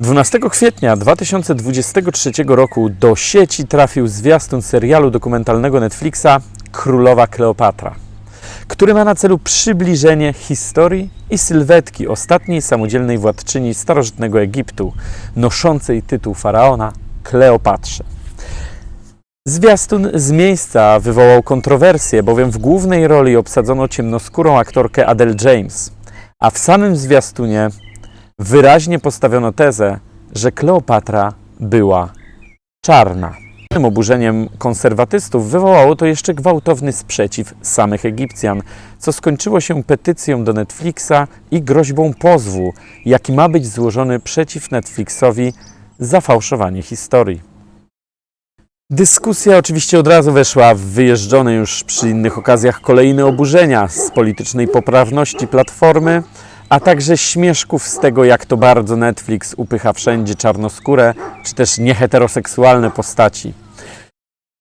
12 kwietnia 2023 roku do sieci trafił zwiastun serialu dokumentalnego Netflixa Królowa Kleopatra, który ma na celu przybliżenie historii i sylwetki ostatniej samodzielnej władczyni starożytnego Egiptu, noszącej tytuł faraona Kleopatrze. Zwiastun z miejsca wywołał kontrowersję, bowiem w głównej roli obsadzono ciemnoskórą aktorkę Adele James, a w samym zwiastunie wyraźnie postawiono tezę, że Kleopatra była czarna. Tym oburzeniem konserwatystów wywołało to jeszcze gwałtowny sprzeciw samych Egipcjan, co skończyło się petycją do Netflixa i groźbą pozwu, jaki ma być złożony przeciw Netflixowi za fałszowanie historii. Dyskusja oczywiście od razu weszła w wyjeżdżone już przy innych okazjach kolejne oburzenia z politycznej poprawności platformy, a także śmieszków z tego, jak to bardzo Netflix upycha wszędzie czarnoskórę, czy też nieheteroseksualne postaci.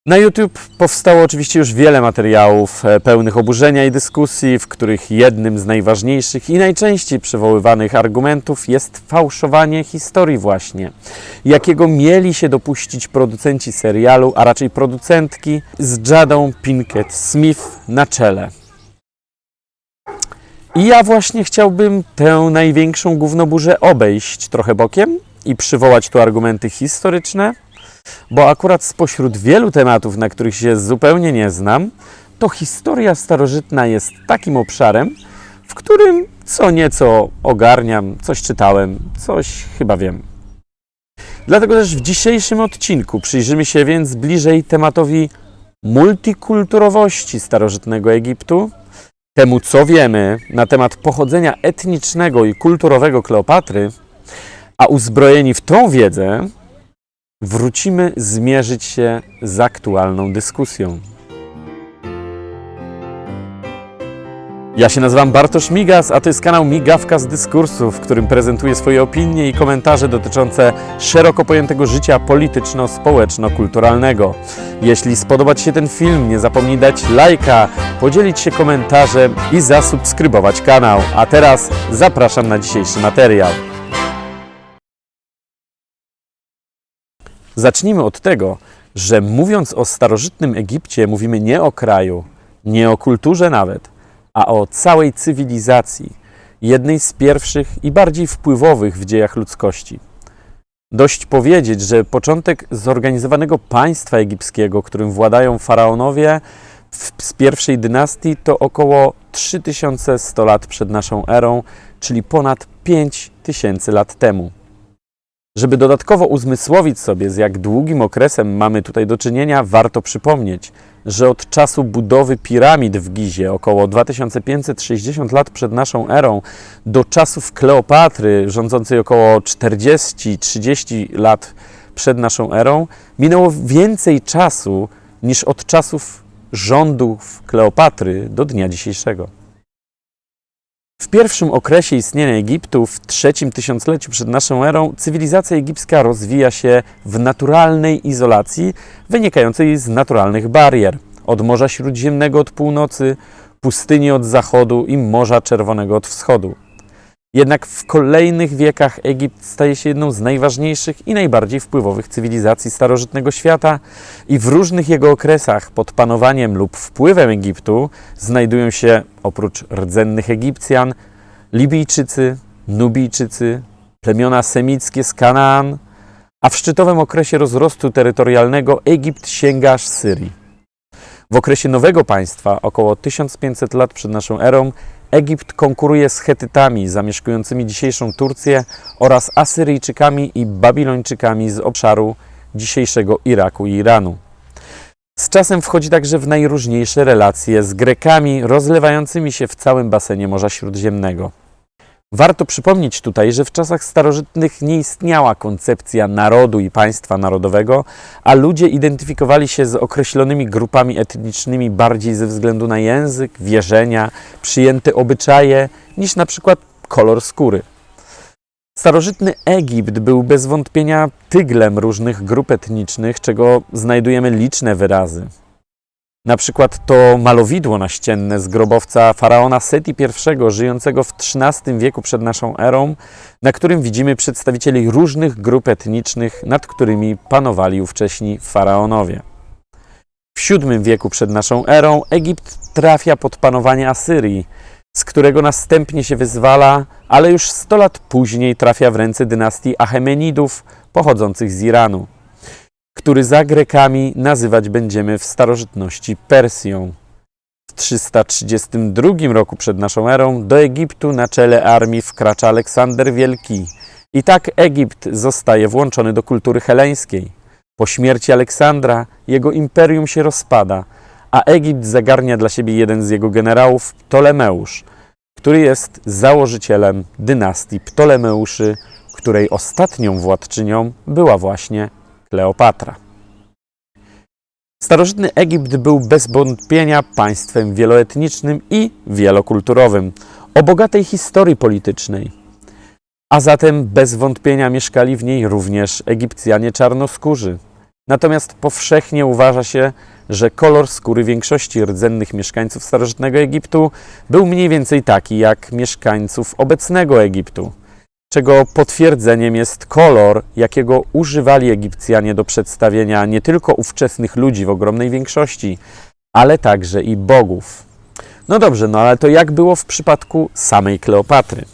Na YouTube powstało oczywiście już wiele materiałów e, pełnych oburzenia i dyskusji, w których jednym z najważniejszych i najczęściej przywoływanych argumentów jest fałszowanie historii właśnie, jakiego mieli się dopuścić producenci serialu, a raczej producentki z Jadą Pinkett Smith na czele. I ja właśnie chciałbym tę największą gównoburzę obejść trochę bokiem i przywołać tu argumenty historyczne, bo akurat spośród wielu tematów, na których się zupełnie nie znam, to historia starożytna jest takim obszarem, w którym co nieco ogarniam, coś czytałem, coś chyba wiem. Dlatego też w dzisiejszym odcinku przyjrzymy się więc bliżej tematowi multikulturowości starożytnego Egiptu, temu co wiemy na temat pochodzenia etnicznego i kulturowego Kleopatry, a uzbrojeni w tą wiedzę wrócimy zmierzyć się z aktualną dyskusją. Ja się nazywam Bartosz Migas, a to jest kanał Migawka z dyskursu, w którym prezentuję swoje opinie i komentarze dotyczące szeroko pojętego życia polityczno-społeczno-kulturalnego. Jeśli spodoba Ci się ten film, nie zapomnij dać lajka, podzielić się komentarzem i zasubskrybować kanał. A teraz zapraszam na dzisiejszy materiał. Zacznijmy od tego, że mówiąc o starożytnym Egipcie, mówimy nie o kraju, nie o kulturze nawet, a o całej cywilizacji, jednej z pierwszych i bardziej wpływowych w dziejach ludzkości. Dość powiedzieć, że początek zorganizowanego państwa egipskiego, którym władają faraonowie z pierwszej dynastii, to około 3100 lat przed naszą erą, czyli ponad 5000 lat temu. Żeby dodatkowo uzmysłowić sobie, z jak długim okresem mamy tutaj do czynienia, warto przypomnieć, że od czasu budowy piramid w Gizie, około 2560 lat przed naszą erą, do czasów Kleopatry, rządzącej około 40-30 lat przed naszą erą, minęło więcej czasu niż od czasów rządów Kleopatry do dnia dzisiejszego. W pierwszym okresie istnienia Egiptu, w trzecim tysiącleciu przed naszą erą, cywilizacja egipska rozwija się w naturalnej izolacji wynikającej z naturalnych barier. Od Morza Śródziemnego od północy, pustyni od zachodu i Morza Czerwonego od wschodu. Jednak w kolejnych wiekach Egipt staje się jedną z najważniejszych i najbardziej wpływowych cywilizacji starożytnego świata i w różnych jego okresach pod panowaniem lub wpływem Egiptu znajdują się oprócz rdzennych Egipcjan Libijczycy, Nubijczycy, plemiona semickie z Kanaan, a w szczytowym okresie rozrostu terytorialnego Egipt sięga aż Syrii. W okresie nowego państwa, około 1500 lat przed naszą erą, Egipt konkuruje z Hetytami zamieszkującymi dzisiejszą Turcję oraz Asyryjczykami i Babilończykami z obszaru dzisiejszego Iraku i Iranu. Z czasem wchodzi także w najróżniejsze relacje z Grekami rozlewającymi się w całym basenie Morza Śródziemnego. Warto przypomnieć tutaj, że w czasach starożytnych nie istniała koncepcja narodu i państwa narodowego, a ludzie identyfikowali się z określonymi grupami etnicznymi bardziej ze względu na język, wierzenia, przyjęte obyczaje niż na przykład kolor skóry. Starożytny Egipt był bez wątpienia tyglem różnych grup etnicznych, czego znajdujemy liczne wyrazy. Na przykład to malowidło naścienne z grobowca faraona Seti I, żyjącego w XIII wieku przed naszą erą, na którym widzimy przedstawicieli różnych grup etnicznych, nad którymi panowali ówcześni faraonowie. W VII wieku przed naszą erą Egipt trafia pod panowanie Asyrii, z którego następnie się wyzwala, ale już 100 lat później trafia w ręce dynastii Achemenidów pochodzących z Iranu, który za Grekami nazywać będziemy w starożytności Persją. W 332 roku przed naszą erą do Egiptu na czele armii wkracza Aleksander Wielki. I tak Egipt zostaje włączony do kultury heleńskiej. Po śmierci Aleksandra jego imperium się rozpada, a Egipt zagarnia dla siebie jeden z jego generałów, Ptolemeusz, który jest założycielem dynastii Ptolemeuszy, której ostatnią władczynią była właśnie Kleopatra. Starożytny Egipt był bez wątpienia państwem wieloetnicznym i wielokulturowym, o bogatej historii politycznej. A zatem bez wątpienia mieszkali w niej również Egipcjanie czarnoskórzy. Natomiast powszechnie uważa się, że kolor skóry większości rdzennych mieszkańców starożytnego Egiptu był mniej więcej taki jak mieszkańców obecnego Egiptu, czego potwierdzeniem jest kolor, jakiego używali Egipcjanie do przedstawienia nie tylko ówczesnych ludzi w ogromnej większości, ale także i bogów. No dobrze, no ale to jak było w przypadku samej Kleopatry?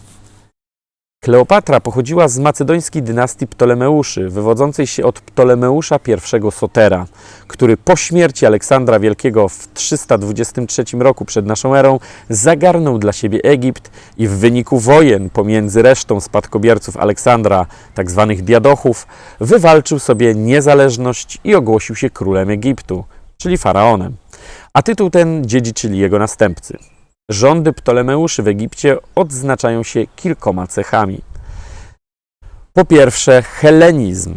Kleopatra pochodziła z macedońskiej dynastii Ptolemeuszy, wywodzącej się od Ptolemeusza I Sotera, który po śmierci Aleksandra Wielkiego w 323 roku przed naszą erą zagarnął dla siebie Egipt i w wyniku wojen pomiędzy resztą spadkobierców Aleksandra, tzw. diadochów, wywalczył sobie niezależność i ogłosił się królem Egiptu, czyli faraonem. A tytuł ten dziedziczyli jego następcy. Rządy Ptolemeuszy w Egipcie odznaczają się kilkoma cechami. Po pierwsze, helenizm.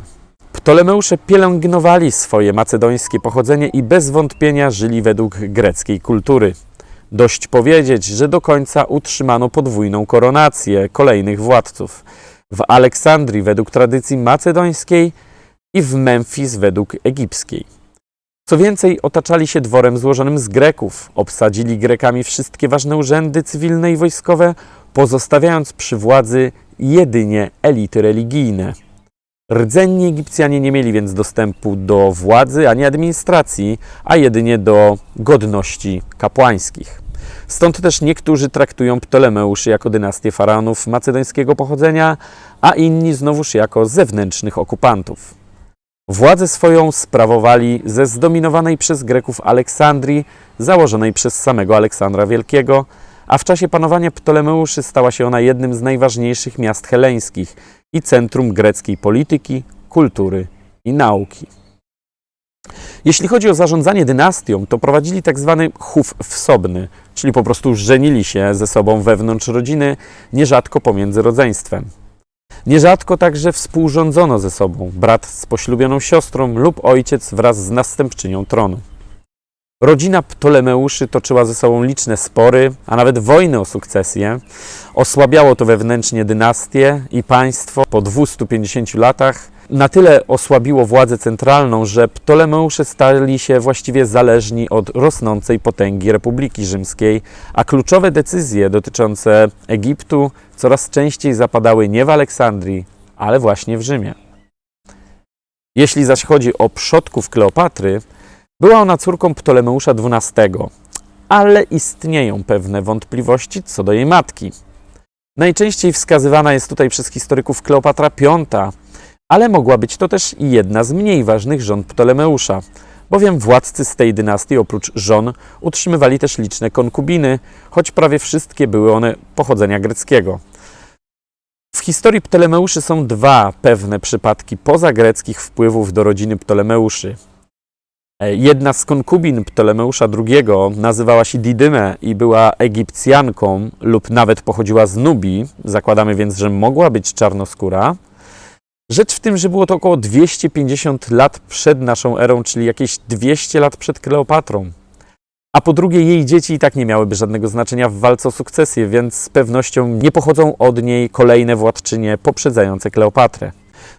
Ptolemeusze pielęgnowali swoje macedońskie pochodzenie i bez wątpienia żyli według greckiej kultury. Dość powiedzieć, że do końca utrzymano podwójną koronację kolejnych władców. W Aleksandrii według tradycji macedońskiej i w Memfis według egipskiej. Co więcej, otaczali się dworem złożonym z Greków, obsadzili Grekami wszystkie ważne urzędy cywilne i wojskowe, pozostawiając przy władzy jedynie elity religijne. Rdzenni Egipcjanie nie mieli więc dostępu do władzy ani administracji, a jedynie do godności kapłańskich. Stąd też niektórzy traktują Ptolemeuszy jako dynastię faraonów macedońskiego pochodzenia, a inni znowuż jako zewnętrznych okupantów. Władzę swoją sprawowali ze zdominowanej przez Greków Aleksandrii, założonej przez samego Aleksandra Wielkiego, a w czasie panowania Ptolemeuszy stała się ona jednym z najważniejszych miast heleńskich i centrum greckiej polityki, kultury i nauki. Jeśli chodzi o zarządzanie dynastią, to prowadzili tak zwany chów wsobny, czyli po prostu żenili się ze sobą wewnątrz rodziny, nierzadko pomiędzy rodzeństwem. Nierzadko także współrządzono ze sobą brat z poślubioną siostrą lub ojciec wraz z następczynią tronu. Rodzina Ptolemeuszy toczyła ze sobą liczne spory, a nawet wojny o sukcesję. Osłabiało to wewnętrznie dynastię i państwo po 250 latach. Na tyle osłabiło władzę centralną, że Ptolemeusze stali się właściwie zależni od rosnącej potęgi Republiki Rzymskiej, a kluczowe decyzje dotyczące Egiptu coraz częściej zapadały nie w Aleksandrii, ale właśnie w Rzymie. Jeśli zaś chodzi o przodków Kleopatry, była ona córką Ptolemeusza XII, ale istnieją pewne wątpliwości co do jej matki. Najczęściej wskazywana jest tutaj przez historyków Kleopatra V, ale mogła być to też jedna z mniej ważnych żon Ptolemeusza, bowiem władcy z tej dynastii oprócz żon utrzymywali też liczne konkubiny, choć prawie wszystkie były one pochodzenia greckiego. W historii Ptolemeuszy są dwa pewne przypadki pozagreckich wpływów do rodziny Ptolemeuszy. E, Jedna z konkubin Ptolemeusza II nazywała się Didyme i była Egipcjanką lub nawet pochodziła z Nubii, zakładamy więc, że mogła być czarnoskóra. Rzecz w tym, że było to około 250 lat przed naszą erą, czyli jakieś 200 lat przed Kleopatrą. A po drugie, jej dzieci i tak nie miałyby żadnego znaczenia w walce o sukcesję, więc z pewnością nie pochodzą od niej kolejne władczynie poprzedzające Kleopatrę.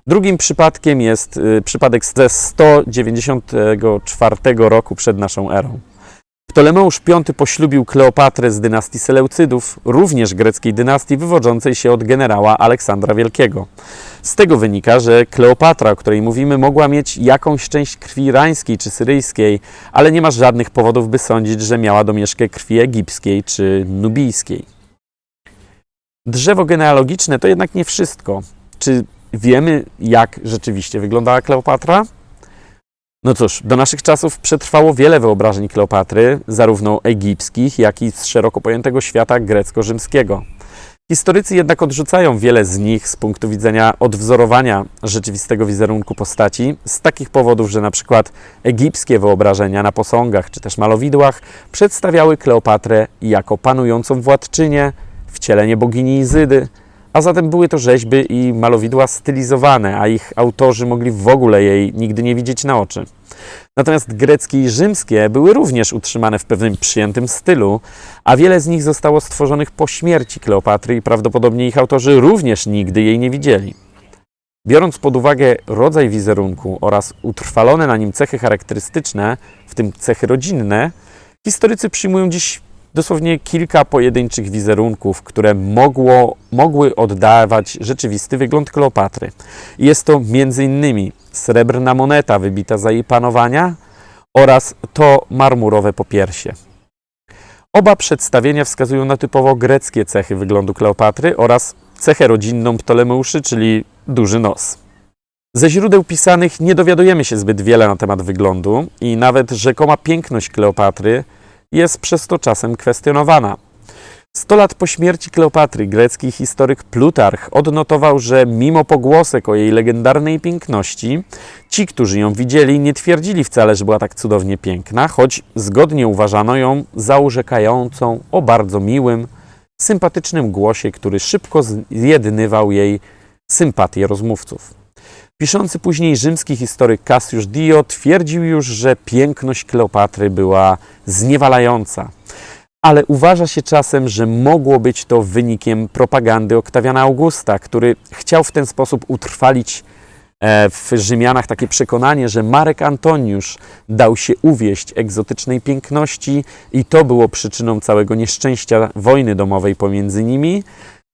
Drugim przypadkiem jest y, przypadek ze 194 roku przed naszą erą. Ptolemeusz V poślubił Kleopatrę z dynastii Seleucydów, również greckiej dynastii wywodzącej się od generała Aleksandra Wielkiego. Z tego wynika, że Kleopatra, o której mówimy, mogła mieć jakąś część krwi irańskiej czy syryjskiej, ale nie ma żadnych powodów, by sądzić, że miała domieszkę krwi egipskiej czy nubijskiej. Drzewo genealogiczne to jednak nie wszystko. Czy wiemy, jak rzeczywiście wyglądała Kleopatra? No cóż, do naszych czasów przetrwało wiele wyobrażeń Kleopatry, zarówno egipskich, jak i z szeroko pojętego świata grecko-rzymskiego. Historycy jednak odrzucają wiele z nich z punktu widzenia odwzorowania rzeczywistego wizerunku postaci, z takich powodów, że na przykład egipskie wyobrażenia na posągach czy też malowidłach przedstawiały Kleopatrę jako panującą władczynię, wcielenie bogini Izydy, a zatem były to rzeźby i malowidła stylizowane, a ich autorzy mogli w ogóle jej nigdy nie widzieć na oczy. Natomiast greckie i rzymskie były również utrzymane w pewnym przyjętym stylu, a wiele z nich zostało stworzonych po śmierci Kleopatry i prawdopodobnie ich autorzy również nigdy jej nie widzieli. Biorąc pod uwagę rodzaj wizerunku oraz utrwalone na nim cechy charakterystyczne, w tym cechy rodzinne, historycy przyjmują dziś dosłownie kilka pojedynczych wizerunków, które mogło, mogły oddawać rzeczywisty wygląd Kleopatry. Jest to m.in. srebrna moneta wybita za jej panowania oraz to marmurowe popiersie. Oba przedstawienia wskazują na typowo greckie cechy wyglądu Kleopatry oraz cechę rodzinną Ptolemeuszy, czyli duży nos. Ze źródeł pisanych nie dowiadujemy się zbyt wiele na temat wyglądu i nawet rzekoma piękność Kleopatry jest przez to czasem kwestionowana. Sto lat po śmierci Kleopatry grecki historyk Plutarch odnotował, że mimo pogłosek o jej legendarnej piękności, ci, którzy ją widzieli, nie twierdzili wcale, że była tak cudownie piękna, choć zgodnie uważano ją za urzekającą o bardzo miłym, sympatycznym głosie, który szybko zjednywał jej sympatię rozmówców. Piszący później rzymski historyk Cassius Dio twierdził już, że piękność Kleopatry była zniewalająca. Ale uważa się czasem, że mogło być to wynikiem propagandy Oktawiana Augusta, który chciał w ten sposób utrwalić e, w Rzymianach takie przekonanie, że Marek Antoniusz dał się uwieść egzotycznej piękności i to było przyczyną całego nieszczęścia wojny domowej pomiędzy nimi.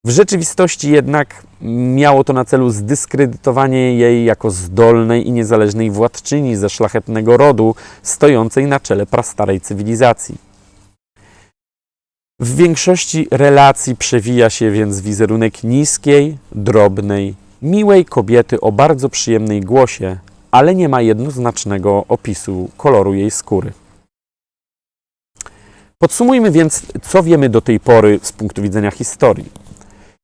W rzeczywistości jednak miało to na celu zdyskredytowanie jej jako zdolnej i niezależnej władczyni ze szlachetnego rodu, stojącej na czele prastarej cywilizacji. W większości relacji przewija się więc wizerunek niskiej, drobnej, miłej kobiety o bardzo przyjemnej głosie, ale nie ma jednoznacznego opisu koloru jej skóry. Podsumujmy więc, co wiemy do tej pory z punktu widzenia historii.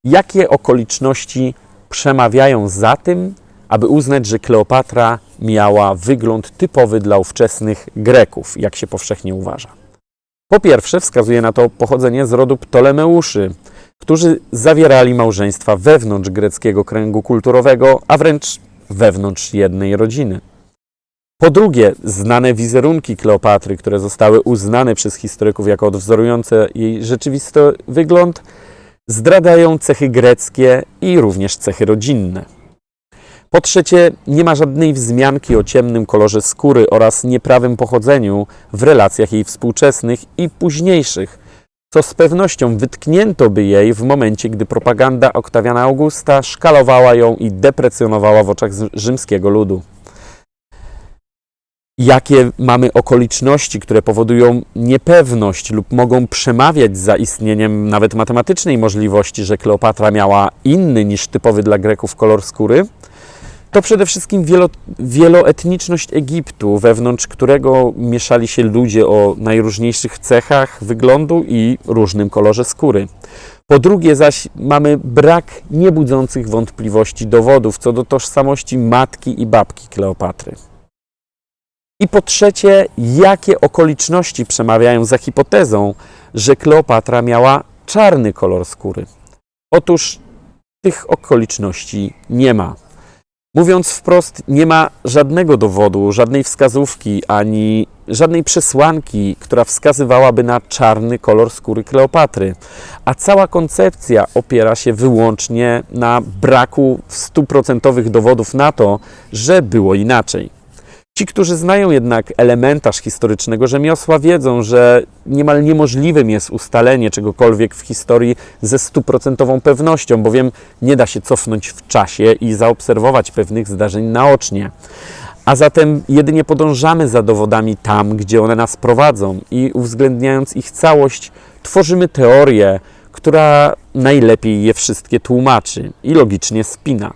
Jakie okoliczności przemawiają za tym, aby uznać, że Kleopatra miała wygląd typowy dla ówczesnych Greków, jak się powszechnie uważa? Po pierwsze, wskazuje na to pochodzenie z rodu Ptolemeuszy, którzy zawierali małżeństwa wewnątrz greckiego kręgu kulturowego, a wręcz wewnątrz jednej rodziny. Po drugie, znane wizerunki Kleopatry, które zostały uznane przez historyków jako odwzorujące jej rzeczywisty wygląd, zdradzają cechy greckie i również cechy rodzinne. Po trzecie, nie ma żadnej wzmianki o ciemnym kolorze skóry oraz nieprawym pochodzeniu w relacjach jej współczesnych i późniejszych, co z pewnością wytknięto by jej w momencie, gdy propaganda Oktawiana Augusta szkalowała ją i deprecjonowała w oczach rzymskiego ludu jakie mamy okoliczności, które powodują niepewność lub mogą przemawiać za istnieniem nawet matematycznej możliwości, że Kleopatra miała inny niż typowy dla Greków kolor skóry, to przede wszystkim wielo, wieloetniczność Egiptu, wewnątrz którego mieszali się ludzie o najróżniejszych cechach wyglądu i różnym kolorze skóry. Po drugie zaś mamy brak niebudzących wątpliwości dowodów co do tożsamości matki i babki Kleopatry. I po trzecie, jakie okoliczności przemawiają za hipotezą, że Kleopatra miała czarny kolor skóry? Otóż tych okoliczności nie ma. Mówiąc wprost, nie ma żadnego dowodu, żadnej wskazówki ani żadnej przesłanki, która wskazywałaby na czarny kolor skóry Kleopatry. A cała koncepcja opiera się wyłącznie na braku stuprocentowych dowodów na to, że było inaczej. Ci, którzy znają jednak elementarz historycznego rzemiosła, wiedzą, że niemal niemożliwym jest ustalenie czegokolwiek w historii ze stuprocentową pewnością, bowiem nie da się cofnąć w czasie i zaobserwować pewnych zdarzeń naocznie. A zatem jedynie podążamy za dowodami tam, gdzie one nas prowadzą i uwzględniając ich całość, tworzymy teorię, która najlepiej je wszystkie tłumaczy i logicznie spina.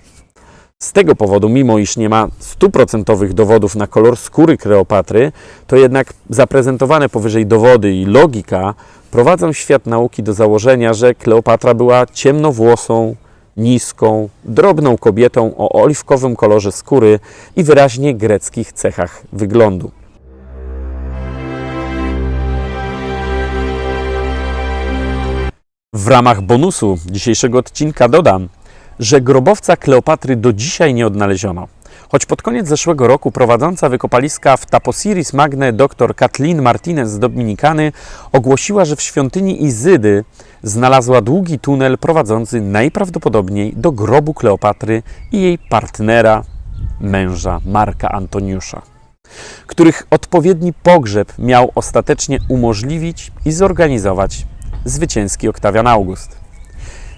Z tego powodu, mimo iż nie ma stuprocentowych dowodów na kolor skóry Kleopatry, to jednak zaprezentowane powyżej dowody i logika prowadzą świat nauki do założenia, że Kleopatra była ciemnowłosą, niską, drobną kobietą o oliwkowym kolorze skóry i wyraźnie greckich cechach wyglądu. W ramach bonusu dzisiejszego odcinka dodam, że grobowca Kleopatry do dzisiaj nie odnaleziono. Choć pod koniec zeszłego roku prowadząca wykopaliska w Taposiris Magne dr Kathleen Martinez z Dominikany ogłosiła, że w świątyni Izydy znalazła długi tunel prowadzący najprawdopodobniej do grobu Kleopatry i jej partnera, męża Marka Antoniusza, których odpowiedni pogrzeb miał ostatecznie umożliwić i zorganizować zwycięski Oktawian August.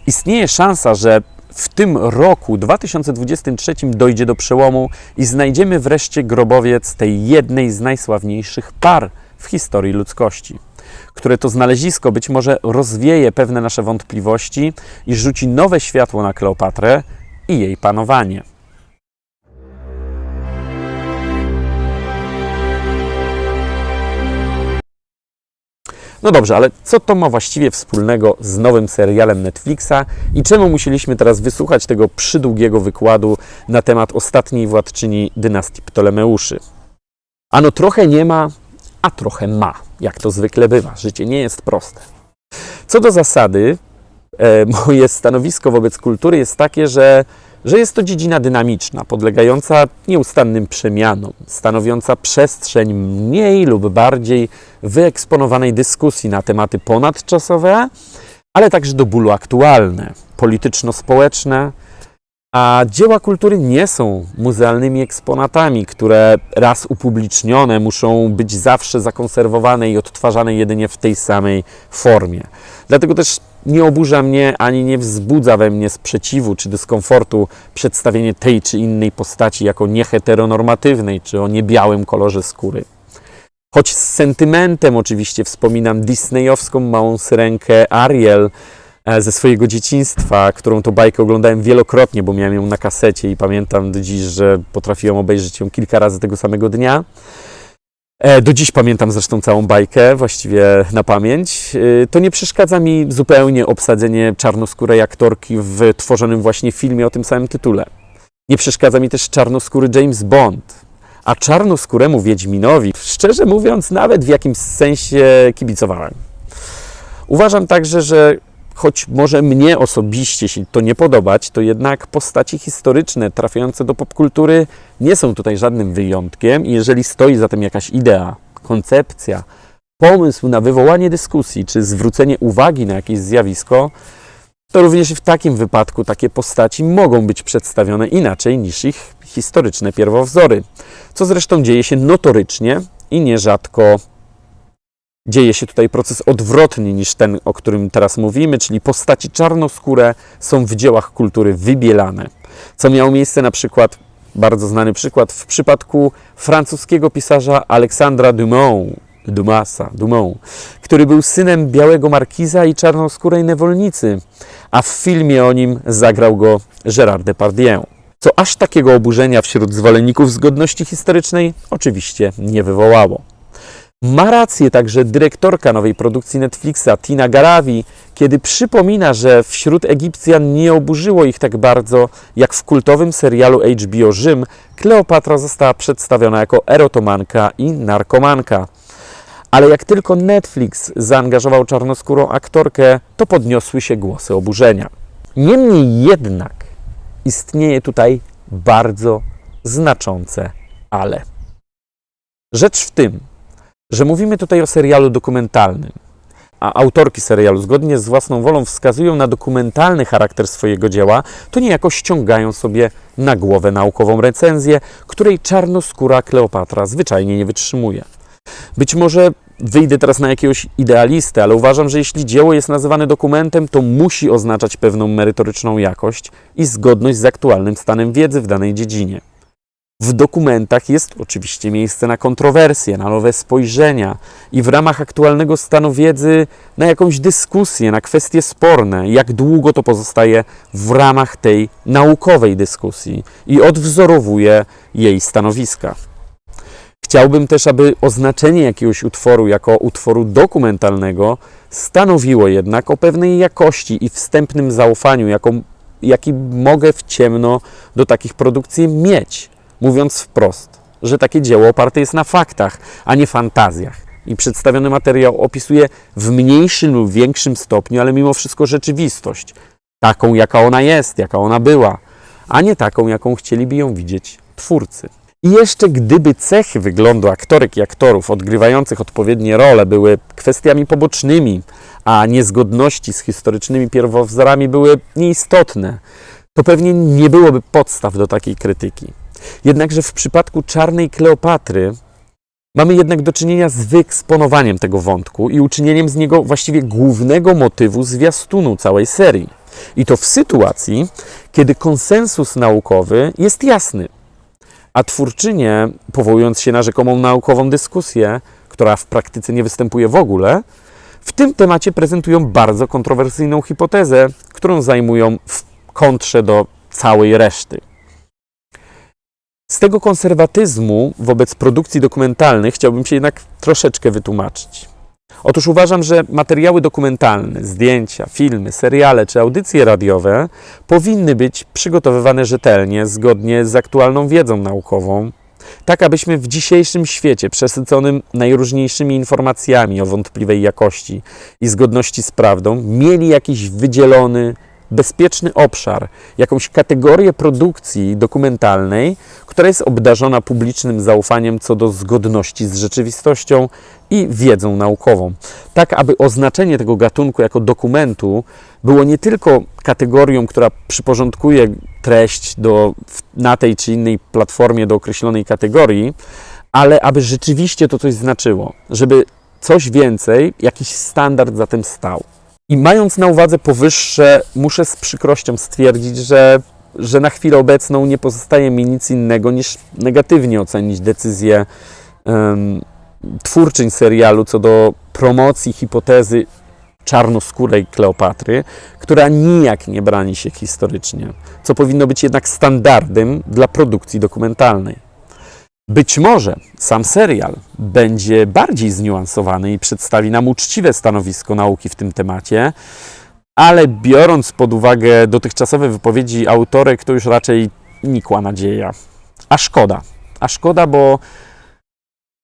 Istnieje szansa, że w tym roku 2023 dojdzie do przełomu i znajdziemy wreszcie grobowiec tej jednej z najsławniejszych par w historii ludzkości, które to znalezisko być może rozwieje pewne nasze wątpliwości i rzuci nowe światło na Kleopatrę i jej panowanie. No dobrze, ale co to ma właściwie wspólnego z nowym serialem Netflixa i czemu musieliśmy teraz wysłuchać tego przydługiego wykładu na temat ostatniej władczyni dynastii Ptolemeuszy? Ano trochę nie ma, a trochę ma, jak to zwykle bywa. Życie nie jest proste. Co do zasady, e, moje stanowisko wobec kultury jest takie, że że jest to dziedzina dynamiczna, podlegająca nieustannym przemianom, stanowiąca przestrzeń mniej lub bardziej wyeksponowanej dyskusji na tematy ponadczasowe, ale także do bólu aktualne, polityczno-społeczne, a dzieła kultury nie są muzealnymi eksponatami, które raz upublicznione muszą być zawsze zakonserwowane i odtwarzane jedynie w tej samej formie. Dlatego też nie oburza mnie ani nie wzbudza we mnie sprzeciwu czy dyskomfortu przedstawienie tej czy innej postaci jako nieheteronormatywnej czy o niebiałym kolorze skóry. Choć z sentymentem oczywiście wspominam disneyowską małą syrenkę Ariel e, ze swojego dzieciństwa, którą to bajkę oglądałem wielokrotnie, bo miałem ją na kasecie i pamiętam do dziś, że potrafiłem obejrzeć ją kilka razy tego samego dnia. E, Do dziś pamiętam zresztą całą bajkę, właściwie na pamięć. E, To nie przeszkadza mi zupełnie obsadzenie czarnoskórej aktorki w tworzonym właśnie filmie o tym samym tytule. Nie przeszkadza mi też czarnoskóry James Bond. A czarnoskóremu Wiedźminowi, szczerze mówiąc, nawet w jakimś sensie kibicowałem. Uważam także, że choć może mnie osobiście się to nie podobać, to jednak postaci historyczne trafiające do popkultury nie są tutaj żadnym wyjątkiem i jeżeli stoi za tym jakaś idea, koncepcja, pomysł na wywołanie dyskusji czy zwrócenie uwagi na jakieś zjawisko, to również w takim wypadku takie postaci mogą być przedstawione inaczej niż ich historyczne pierwowzory, co zresztą dzieje się notorycznie i nierzadko dzieje się tutaj proces odwrotny niż ten, o którym teraz mówimy, czyli postaci czarnoskóre są w dziełach kultury wybielane, co miało miejsce na przykład, bardzo znany przykład, w przypadku francuskiego pisarza Aleksandra Dumas, Dumasa, Dumont, który był synem białego markiza i czarnoskórej niewolnicy, a w filmie o nim zagrał go Gérard Depardieu. Co aż takiego oburzenia wśród zwolenników zgodności historycznej oczywiście nie wywołało. Ma rację także dyrektorka nowej produkcji Netflixa, Tina Garavi, kiedy przypomina, że wśród Egipcjan nie oburzyło ich tak bardzo, jak w kultowym serialu HBO Rzym Kleopatra została przedstawiona jako erotomanka i narkomanka. Ale jak tylko Netflix zaangażował czarnoskórą aktorkę, to podniosły się głosy oburzenia. Niemniej jednak istnieje tutaj bardzo znaczące ale. Rzecz w tym, że mówimy tutaj o serialu dokumentalnym. a autorki serialu zgodnie z własną wolą wskazują na dokumentalny charakter swojego dzieła, to niejako ściągają sobie na głowę naukową recenzję, której czarnoskóra Kleopatra zwyczajnie nie wytrzymuje. Być może wyjdę teraz na jakiegoś idealistę, ale uważam, że jeśli dzieło jest nazywane dokumentem, to musi oznaczać pewną merytoryczną jakość i zgodność z aktualnym stanem wiedzy w danej dziedzinie. W dokumentach jest oczywiście miejsce na kontrowersje, na nowe spojrzenia i w ramach aktualnego stanu wiedzy na jakąś dyskusję, na kwestie sporne, jak długo to pozostaje w ramach tej naukowej dyskusji i odwzorowuje jej stanowiska. Chciałbym też, aby oznaczenie jakiegoś utworu jako utworu dokumentalnego stanowiło jednak o pewnej jakości i wstępnym zaufaniu, jaką, jaki mogę w ciemno do takich produkcji mieć, mówiąc wprost, że takie dzieło oparte jest na faktach, a nie fantazjach. I przedstawiony materiał opisuje w mniejszym lub większym stopniu, ale mimo wszystko rzeczywistość, taką jaka ona jest, jaka ona była, a nie taką, jaką chcieliby ją widzieć twórcy. I jeszcze gdyby cechy wyglądu aktorek i aktorów odgrywających odpowiednie role były kwestiami pobocznymi, a niezgodności z historycznymi pierwowzorami były nieistotne, to pewnie nie byłoby podstaw do takiej krytyki. Jednakże w przypadku Czarnej Kleopatry mamy jednak do czynienia z wyeksponowaniem tego wątku i uczynieniem z niego właściwie głównego motywu zwiastunu całej serii. I to w sytuacji, kiedy konsensus naukowy jest jasny, a twórczynie, powołując się na rzekomą naukową dyskusję, która w praktyce nie występuje w ogóle, w tym temacie prezentują bardzo kontrowersyjną hipotezę, którą zajmują w kontrze do całej reszty. Z tego konserwatyzmu wobec produkcji dokumentalnych chciałbym się jednak troszeczkę wytłumaczyć. Otóż uważam, że materiały dokumentalne, zdjęcia, filmy, seriale czy audycje radiowe powinny być przygotowywane rzetelnie, zgodnie z aktualną wiedzą naukową, tak abyśmy w dzisiejszym świecie przesyconym najróżniejszymi informacjami o wątpliwej jakości i zgodności z prawdą mieli jakiś wydzielony, bezpieczny obszar, jakąś kategorię produkcji dokumentalnej, która jest obdarzona publicznym zaufaniem co do zgodności z rzeczywistością i wiedzą naukową. Tak, aby oznaczenie tego gatunku jako dokumentu było nie tylko kategorią, która przyporządkuje treść do, na tej czy innej platformie do określonej kategorii, ale aby rzeczywiście to coś znaczyło, żeby coś więcej, jakiś standard za tym stał. I mając na uwadze powyższe, muszę z przykrością stwierdzić, że, że na chwilę obecną nie pozostaje mi nic innego niż negatywnie ocenić decyzję um, twórczyń serialu co do promocji hipotezy czarnoskórej Kleopatry, która nijak nie brani się historycznie, co powinno być jednak standardem dla produkcji dokumentalnej. Być może sam serial będzie bardziej zniuansowany i przedstawi nam uczciwe stanowisko nauki w tym temacie, ale biorąc pod uwagę dotychczasowe wypowiedzi autorek, to już raczej nikła nadzieja. A szkoda. A szkoda, bo,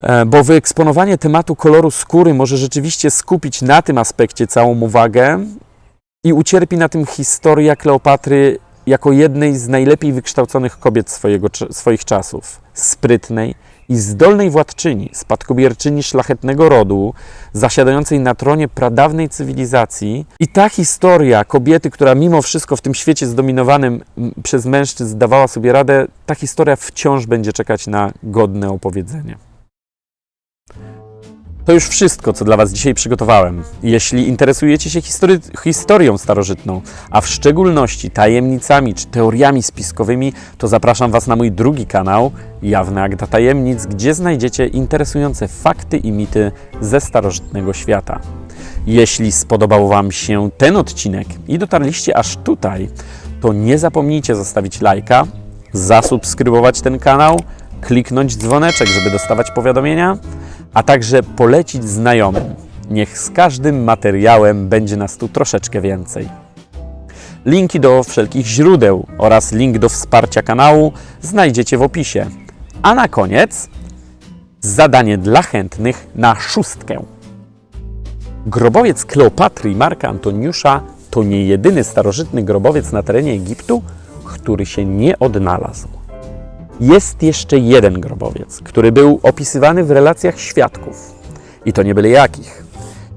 e, bo wyeksponowanie tematu koloru skóry może rzeczywiście skupić na tym aspekcie całą uwagę i ucierpi na tym historia Kleopatry jako jednej z najlepiej wykształconych kobiet swojego, swoich czasów, sprytnej i zdolnej władczyni, spadkobierczyni szlachetnego rodu, zasiadającej na tronie pradawnej cywilizacji. I ta historia kobiety, która mimo wszystko w tym świecie zdominowanym przez mężczyzn dawała sobie radę, ta historia wciąż będzie czekać na godne opowiedzenie. To już wszystko, co dla Was dzisiaj przygotowałem. Jeśli interesujecie się historią starożytną, a w szczególności tajemnicami czy teoriami spiskowymi, to zapraszam Was na mój drugi kanał, Jawny Agda Tajemnic, gdzie znajdziecie interesujące fakty i mity ze starożytnego świata. Jeśli spodobał Wam się ten odcinek i dotarliście aż tutaj, to nie zapomnijcie zostawić lajka, zasubskrybować ten kanał, kliknąć dzwoneczek, żeby dostawać powiadomienia, a także polecić znajomym. Niech z każdym materiałem będzie nas tu troszeczkę więcej. Linki do wszelkich źródeł oraz link do wsparcia kanału znajdziecie w opisie. A na koniec zadanie dla chętnych na szóstkę. Grobowiec Kleopatry Marka Antoniusza to nie jedyny starożytny grobowiec na terenie Egiptu, który się nie odnalazł. Jest jeszcze jeden grobowiec, który był opisywany w relacjach świadków, i to nie byle jakich,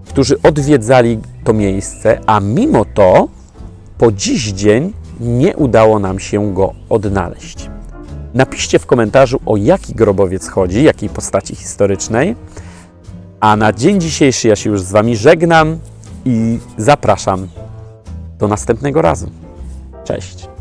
którzy odwiedzali to miejsce, a mimo to po dziś dzień nie udało nam się go odnaleźć. Napiszcie w komentarzu, o jaki grobowiec chodzi, jakiej postaci historycznej. A na dzień dzisiejszy ja się już z Wami żegnam i zapraszam do następnego razu. Cześć.